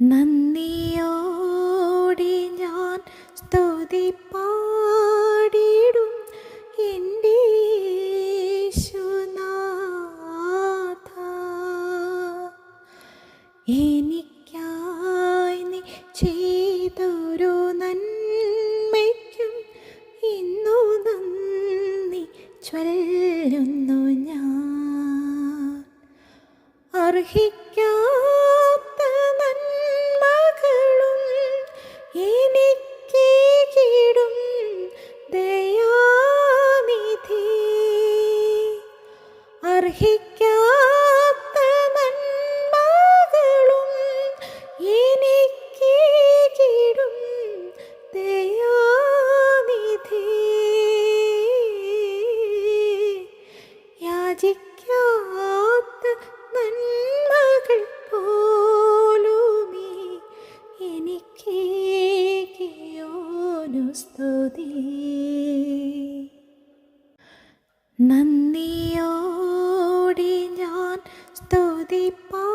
നന്ദിയോടെ ഞാൻ സ്തുതി പാടിടും എന്റെ യേശുനാഥ. എനിക്കായി നീ ചെയ്തൊരു നന്മയ്ക്കും ഇന്നു നന്ദി ചൊല്ലുന്നു ഞാൻ. അർഹിക്കാത്ത അർഹിക്കാത്ത നന്മകളും എനിക്ക് കിടും ദയാനിധി. യാചിക്കാത്ത നന്മകൾ പോലുമേ എനിക്കേകിയോനു സ്തുതി. നന്ദിയോടെ 的吧